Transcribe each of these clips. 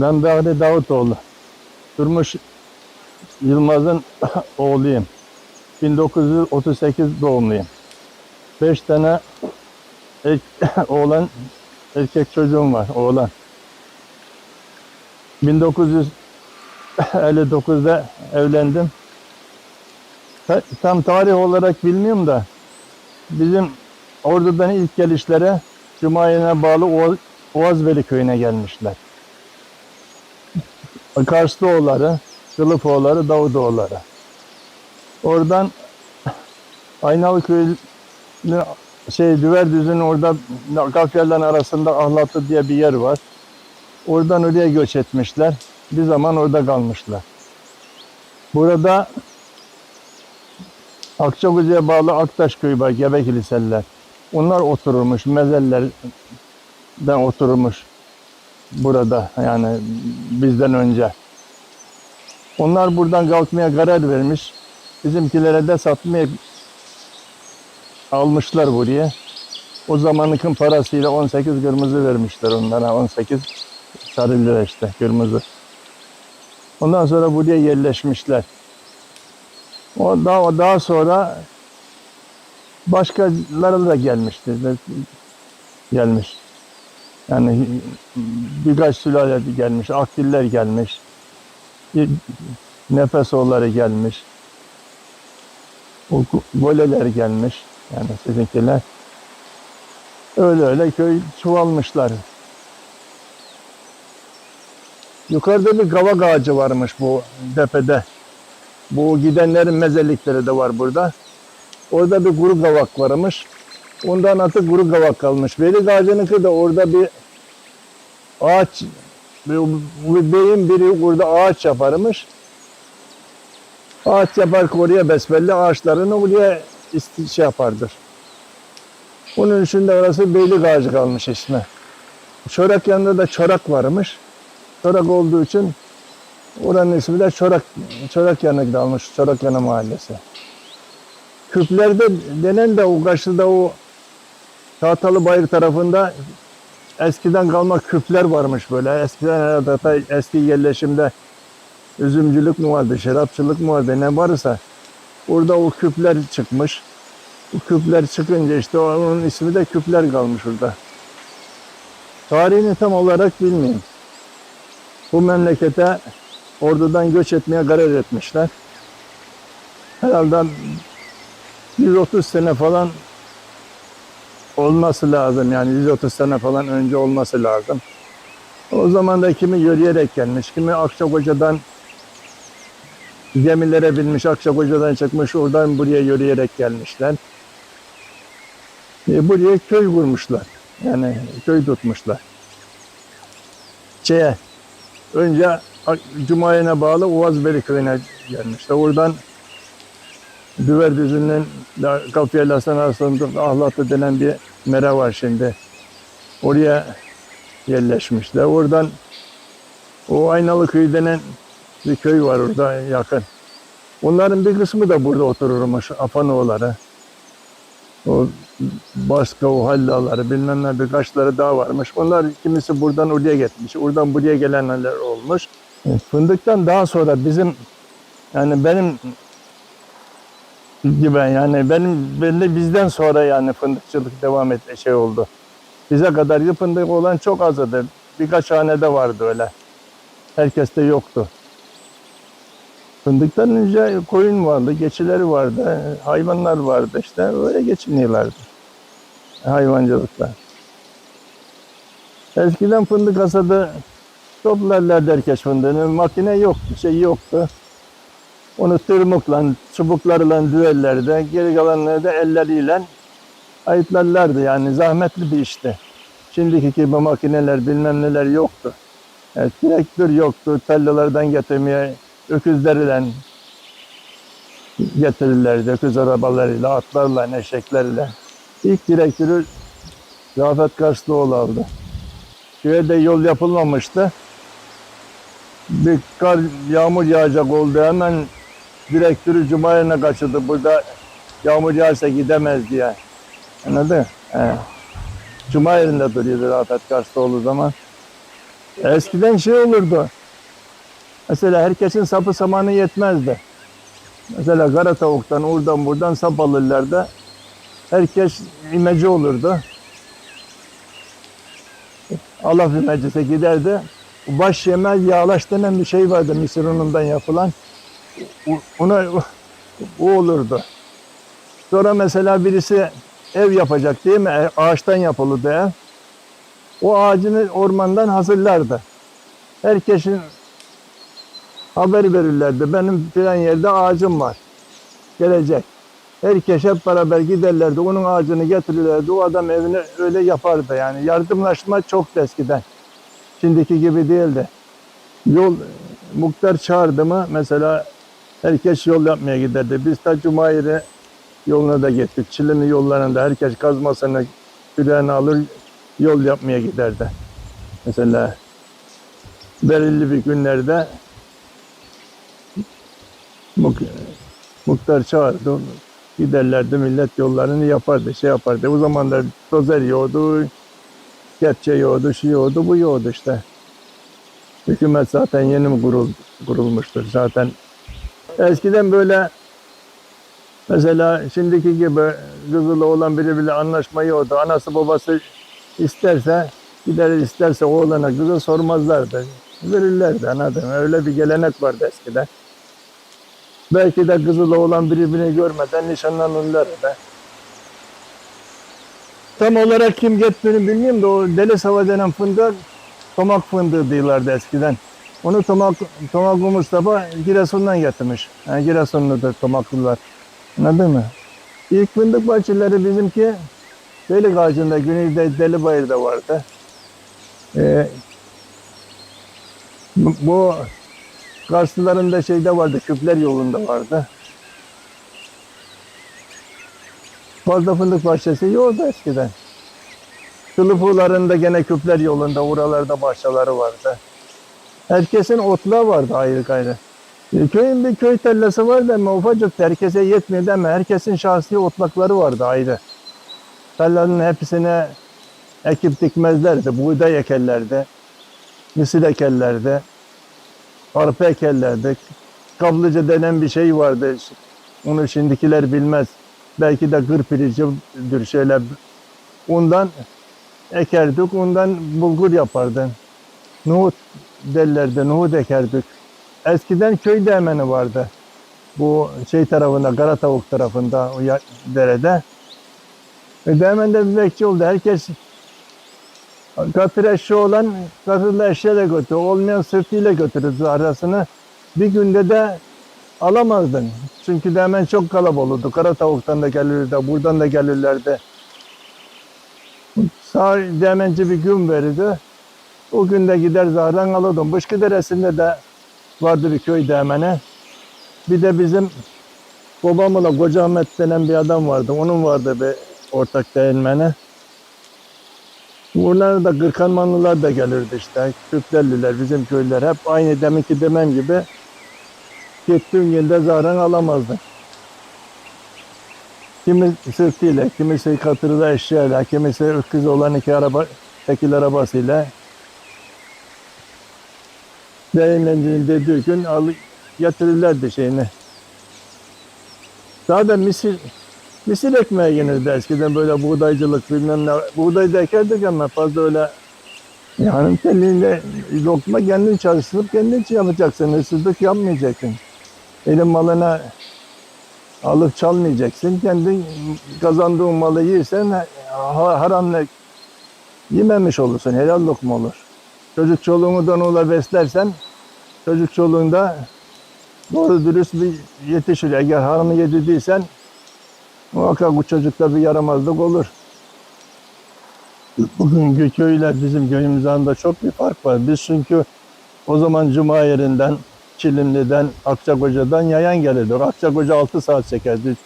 Ben Bahri Davutoğlu. Durmuş Yılmaz'ın oğluyum. 1938 doğumluyum. Beş tane erk- oğlan, erkek çocuğum var, oğlan. 1959'da evlendim. Ta- Tam tarih olarak bilmiyorum da bizim Ordu'dan ilk gelişlere Cumaye'ne bağlı Oğaz- Oğazbeli köyüne gelmişler. Karslıoğulları, Kılıfoğulları, Davutoğulları. Oradan Aynalı köyü şey Düverdüz'ün orada kafyerlerin arasında Ahlatlı diye bir yer var. Oradan oraya göç etmişler. Bir zaman orada kalmışlar. Burada Akçakoca'ya bağlı Aktaş köyü var, Gebe kiliseliler. Onlar otururmuş, mezellerden oturmuş burada yani bizden önce. Onlar buradan kalkmaya karar vermiş. Bizimkilere de satmaya almışlar buraya. O zamanın parasıyla 18 kırmızı vermişler onlara. 18 sarı lira işte kırmızı. Ondan sonra buraya yerleşmişler. O daha, daha sonra başkaları da gelmiştir. Gelmiş. Yani birkaç sülale gelmiş. Akdiller gelmiş. Nefesoğulları gelmiş. O Goleler gelmiş. Yani sizinkiler. Öyle öyle köy çoğalmışlar. Yukarıda bir kavak ağacı varmış bu tepede. Bu gidenlerin mezellikleri de var burada. Orada bir kuru kavak varmış. Ondan adı kuru kavak kalmış. Veli ağacınınki de orada bir ağaç, beyin biri burada ağaç yaparmış. Ağaç yapar oraya besbelli ağaçlarını oraya şey yapardır. Onun için de orası beylik ağacı kalmış ismi. Çorak yanında da çorak varmış. Çorak olduğu için oranın ismi de Çorak, Çorak yanı kalmış. Çorak yanı mahallesi. Küplerde denen de o karşıda o Tahtalı Bayır tarafında eskiden kalma küpler varmış böyle. Eskiden herhalde hatta eski yerleşimde üzümcülük mü vardı, şarapçılık mı vardı ne varsa orada o küpler çıkmış. Bu küpler çıkınca işte onun ismi de küpler kalmış orada. Tarihini tam olarak bilmiyorum. Bu memlekete ordudan göç etmeye karar etmişler. Herhalde 130 sene falan olması lazım. Yani 130 sene falan önce olması lazım. O zaman da kimi yürüyerek gelmiş, kimi Akçakoca'dan gemilere binmiş, Akçakoca'dan çıkmış, oradan buraya yürüyerek gelmişler. E, buraya köy kurmuşlar. Yani köy tutmuşlar. Şeye, önce Cumayene bağlı Uazbeli köyüne gelmişler. Oradan Düverdüzü'nün Kafiye Hasan arasında Ahlatlı denen bir mere var şimdi. Oraya yerleşmişler. Oradan o Aynalı köyü denen bir köy var orada yakın. Onların bir kısmı da burada otururmuş. Afanoğulları. O başka o hallaları bilmem ne birkaçları daha varmış. Onlar kimisi buradan oraya gitmiş. Oradan buraya gelenler olmuş. Fındıktan daha sonra bizim yani benim gibi yani benim belli bizden sonra yani fındıkçılık devam etme şey oldu. Bize kadar fındık olan çok azdı. Birkaç hanede vardı öyle. Herkeste yoktu. Fındıktan önce koyun vardı, geçileri vardı, hayvanlar vardı işte öyle geçiniyorlardı. Hayvancılıkla. Eskiden fındık hasadı toplarlardı herkes fındığını. Makine yoktu, şey yoktu. Onu tırmıkla, çubuklarla düellerde, geri kalanları da elleriyle ayıtlarlardı. Yani zahmetli bir işti. Şimdiki gibi makineler bilmem neler yoktu. Evet, traktör yoktu. Tellalardan getirmeye öküzleriyle getirirlerdi. Öküz arabalarıyla, atlarla, eşeklerle. İlk direktörü Rafet Karslıoğlu aldı. Köye de yol yapılmamıştı. Bir kar, yağmur yağacak oldu hemen direktörü Cuma'ya kaçırdı. Burada yağmur yağarsa gidemez diye. Anladın? He. Cuma yerinde duruyordu Rafet Karslıoğlu zaman. Eskiden şey olurdu. Mesela herkesin sapı samanı yetmezdi. Mesela kara tavuktan, oradan buradan sap alırlardı. Herkes imece olurdu. Allah imecese giderdi. Baş yemez yağlaş denen bir şey vardı mısır unundan yapılan. Ona o olurdu. Sonra mesela birisi ev yapacak değil mi? E, Ağaçtan yapılırdı ev. O ağacını ormandan hazırlardı. Herkesin haber verirlerdi. Benim filan yerde ağacım var. Gelecek. Herkes hep beraber giderlerdi. Onun ağacını getirirlerdi. O adam evini öyle yapardı yani. Yardımlaşma çok eskiden. Şimdiki gibi değildi. Yol muhtar çağırdı mı mesela herkes yol yapmaya giderdi. Biz ta Cumayir'e yoluna da gittik. Çilini yollarında herkes kazmasını, küreğini alır yol yapmaya giderdi. Mesela belirli bir günlerde muhtar çağırdı. Giderlerdi millet yollarını yapardı, şey yapardı. O zamanlar dozer yoğdu, kepçe yoğdu, şu yoğdu, bu yoğdu işte. Hükümet zaten yeni mi kurul, kurulmuştur zaten. Eskiden böyle mesela şimdiki gibi kızılı olan biriyle anlaşma yoktu. Anası babası isterse gider isterse oğlana kızı sormazlardı. Verirlerdi anladın? Öyle bir gelenek vardı eskiden. Belki de kızılı olan birbirini görmeden nişanlanırlardı. Tam olarak kim gittiğini bilmiyorum da o deli sava denen fındık tomak fındığı diyorlardı eskiden. Onu tomak, Tomaklı Mustafa Giresun'dan getirmiş. Yani Giresunludur Tomaklılar. Anladın mı? İlk fındık bahçeleri bizimki Delik ağacında güneyde Delibayır'da vardı. Ee, bu- bu karşılarında şeyde vardı, Küpler yolunda vardı. Fazla fındık bahçesi yoktu eskiden. Kılıfılarında gene Küpler yolunda, oralarda bahçeleri vardı. Herkesin otlağı vardı ayrı gayrı. E, Köyün bir köy tellası vardı ama ufacık herkese yetmiyordu ama herkesin şahsi otlakları vardı ayrı. Tarlanın hepsine ekip dikmezlerdi. Buğday ekerlerdi. Mısır ekerlerdi. Arpa ekerlerdi. Kablıca denen bir şey vardı. Onu şimdikiler bilmez. Belki de gır piricidir şöyle. Ondan ekerdik. Ondan bulgur yapardık. Nohut derlerdi. Nohut ekerdik. Eskiden köy değmeni vardı. Bu şey tarafında, Karatavuk tarafında, o derede. E, Hemen de bir bekçi oldu. Herkes katır eşeği olan katırla eşeğiyle götürdü. Olmayan sırtıyla götürürdü arasını. Bir günde de alamazdın. Çünkü de çok kalabalıktı. Kara tavuktan da gelirlerdi, buradan da gelirlerdi. Sağ demenci bir gün verirdi. O günde gider zaten alırdım. Bışkı Deresi'nde de vardı bir köy değmeni. Bir de bizim babamla Koca Ahmet denen bir adam vardı. Onun vardı bir ortak değinmeni. Bunlar da Gırkanmanlılar da gelirdi işte. Kürtlerliler, bizim köylüler hep aynı deminki demem gibi gittiğin günde zaten alamazdı. Kimi sırtıyla, kimisi katırda eşyayla, kimisi öküz olan iki araba, tekil arabasıyla değirmencinin dediği gün al, getirirlerdi şeyini. Zaten misir Misir ekmeği yenirdi eskiden böyle buğdaycılık bilmem ne. Buğday da ekerdik ama fazla öyle yani kendinle lokma kendin çalıştırıp kendin için yapacaksın. Hırsızlık yapmayacaksın. Elin malına alıp çalmayacaksın. Kendin kazandığın malı yersen ha- haramla yememiş olursun. Helal lokma olur. Çocuk çoluğunu da onunla beslersen çocuk çoluğunda doğru dürüst bir yetişir. Eğer haramı yedirdiysen Muhakkak bu çocukta bir yaramazlık olur. Bugünkü köyler bizim köyümüzden de çok bir fark var. Biz çünkü o zaman Cuma yerinden, Çilimli'den, Akçakoca'dan yayan gelirdik. Akçakoca 6 saat çekerdi.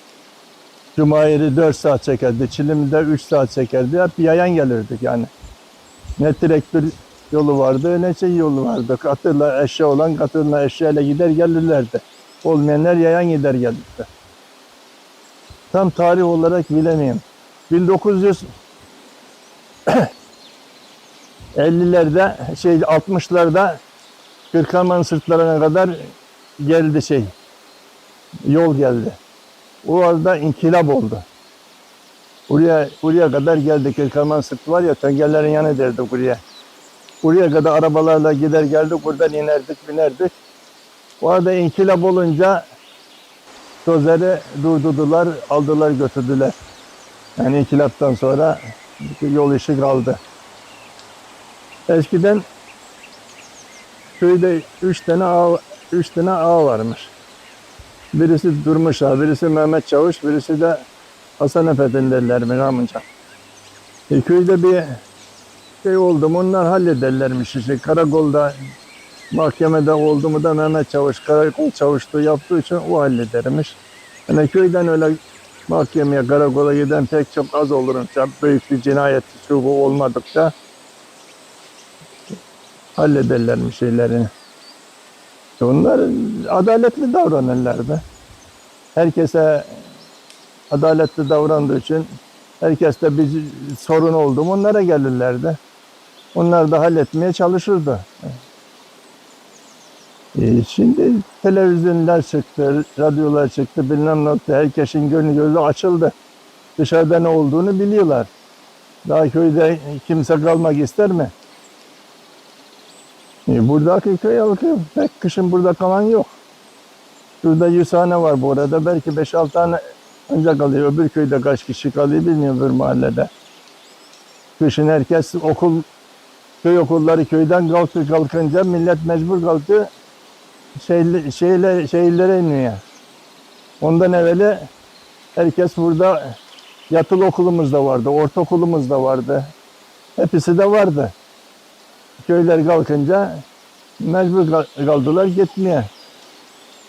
Cuma yeri 4 saat çekerdi. Çilimli'de 3 saat çekerdi. Hep yayan gelirdik yani. Ne traktör yolu vardı ne şey yolu vardı. Katırla eşya olan katırla eşyayla gider gelirlerdi. Olmayanlar yayan gider gelirdi. Tam tarih olarak bilemiyorum. 1900 50'lerde şey 60'larda Kırkaman sırtlarına kadar geldi şey. Yol geldi. O arada inkılap oldu. Buraya, buraya kadar geldik. Kırkaman sırtı var ya töngellerin yanı derdik buraya. Buraya kadar arabalarla gider geldik. Buradan inerdik binerdik. O arada inkılap olunca sözleri durdurdular, aldılar götürdüler. Yani inkılaptan sonra yol işi kaldı. Eskiden köyde üç tane ağa, üç tane ağa varmış. Birisi Durmuş Ağa, birisi Mehmet Çavuş, birisi de Hasan Efendi derlermiş amca. E, köyde bir şey oldu mu onlar hallederlermiş işte karakolda mahkemede oldu mu da Mehmet Çavuş karakol çavuşluğu yaptığı için o halledermiş. Yani köyden öyle mahkemeye karakola giden pek çok az olurunca büyük bir cinayet şu bu olmadıkça hallederlermiş şeylerini. Onlar adaletli davranırlardı. Herkese adaletli davrandığı için herkes de bir sorun oldu mu onlara gelirlerdi. Onlar da halletmeye çalışırdı. E, şimdi televizyonlar çıktı, radyolar çıktı, bilmem ne oldu. Herkesin gönlü gözü açıldı. Dışarıda ne olduğunu biliyorlar. Daha köyde kimse kalmak ister mi? E, buradaki köy halkı pek kışın burada kalan yok. Şurada 100 tane var bu arada. Belki 5-6 tane ancak kalıyor. Öbür köyde kaç kişi kalıyor bilmiyorum öbür mahallede. Kışın herkes okul, köy okulları köyden kalktı kalkınca millet mecbur kalktı şeyle, şeyle, şehirlere iniyor. Ondan evveli herkes burada yatılı okulumuz da vardı, ortaokulumuz da vardı. Hepsi de vardı. Köyler kalkınca mecbur kal- kaldılar gitmeye.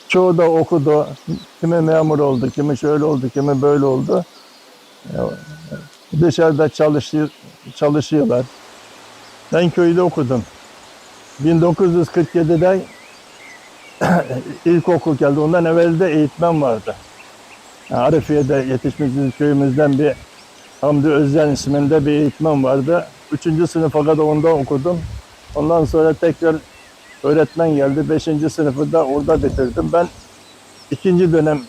Çoğu da okudu. Kimi memur oldu, kimi şöyle oldu, kimi böyle oldu. Dışarıda çalışıyor, çalışıyorlar. Ben köyde okudum. 1947'de ilkokul geldi. Ondan evvel de eğitmen vardı. Arifiye'de yetişmişiz köyümüzden bir Hamdi Özcan isminde bir eğitmen vardı. Üçüncü sınıfa kadar onda okudum. Ondan sonra tekrar öğretmen geldi. Beşinci sınıfı da orada bitirdim. Ben ikinci dönem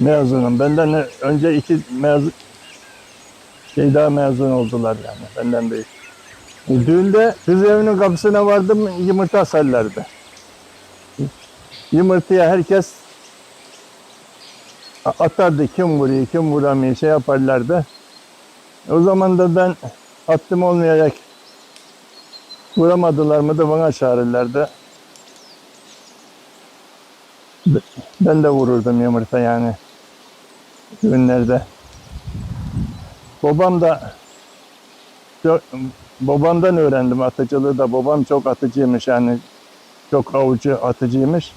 mezunum. Benden önce iki mezun şey daha mezun oldular yani benden büyük. Düğünde kız evinin kapısına vardım yumurta sarlardı. Yumurtaya herkes atardı kim vuruyor kim vuramıyor şey yaparlardı. O zaman da ben hattım olmayarak vuramadılar mı da bana çağırırlardı. Be- Ben de vururdum yumurta yani düğünlerde. Babam da babamdan öğrendim atıcılığı da. Babam çok atıcıymış yani çok avucu atıcıymış.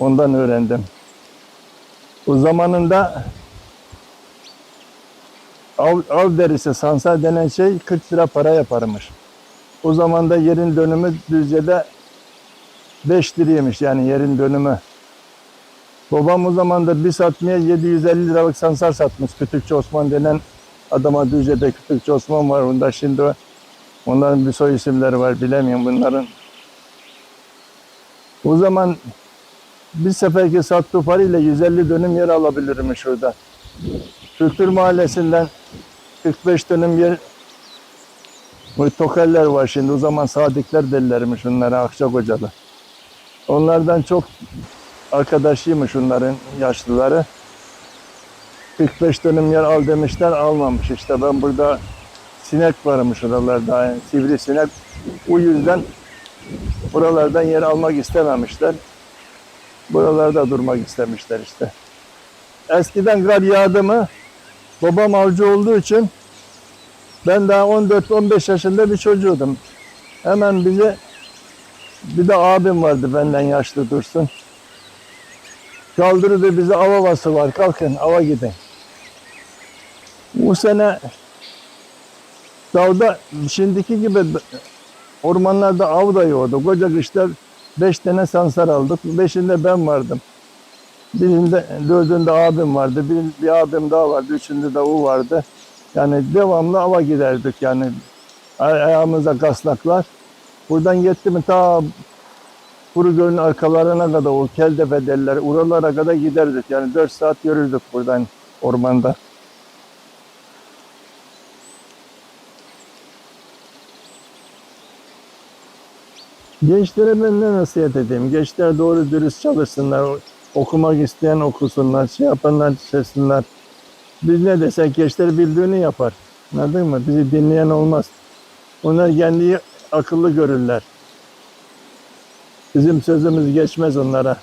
Ondan öğrendim. O zamanında av, av derisi sansar denen şey 40 lira para yaparmış. O zaman da yerin dönümü Düzce'de 5 liraymış yani yerin dönümü. Babam o zaman da bir satmaya 750 liralık sansar satmış. Kütükçü Osman denen adama Düzce'de Kütükçü Osman var. Onda şimdi onların bir soy isimleri var bilemiyorum bunların. O zaman bir seferki sattığı parayla 150 dönüm yer alabilirmiş şurada. Kültür Mahallesi'nden 45 dönüm yer bu tokeller var şimdi. O zaman sadikler derlermiş onlara Akçakocalı. Onlardan çok arkadaşıymış onların yaşlıları. 45 dönüm yer al demişler almamış. İşte ben burada sinek varmış oralarda. Yani sivri sinek. O yüzden buralardan yer almak istememişler. Buralarda durmak istemişler işte. Eskiden kar yağdı mı babam avcı olduğu için ben daha 14-15 yaşında bir çocuğudum. Hemen bize bir de abim vardı benden yaşlı dursun. Kaldırdı bize av havası var kalkın ava gidin. Bu sene dağda şimdiki gibi ormanlarda av da yoktu. Koca kışta beş tane sansar aldık. Beşinde ben vardım. Birinde, dördünde abim vardı. Bir, bir abim daha vardı. Üçünde de o vardı. Yani devamlı ava giderdik yani. Ay- ayağımızda kaslaklar. Buradan gitti mi ta Kuru Gölü'nün arkalarına kadar o Keldepe derler. Oralara kadar giderdik. Yani 4 saat yürürdük buradan ormanda. Gençlere ben ne nasihat edeyim? Gençler doğru dürüst çalışsınlar. Okumak isteyen okusunlar. Şey yapanlar çalışsınlar. Biz ne desek gençler bildiğini yapar. Anladın mı? Bizi dinleyen olmaz. Onlar kendi akıllı görürler. Bizim sözümüz geçmez onlara.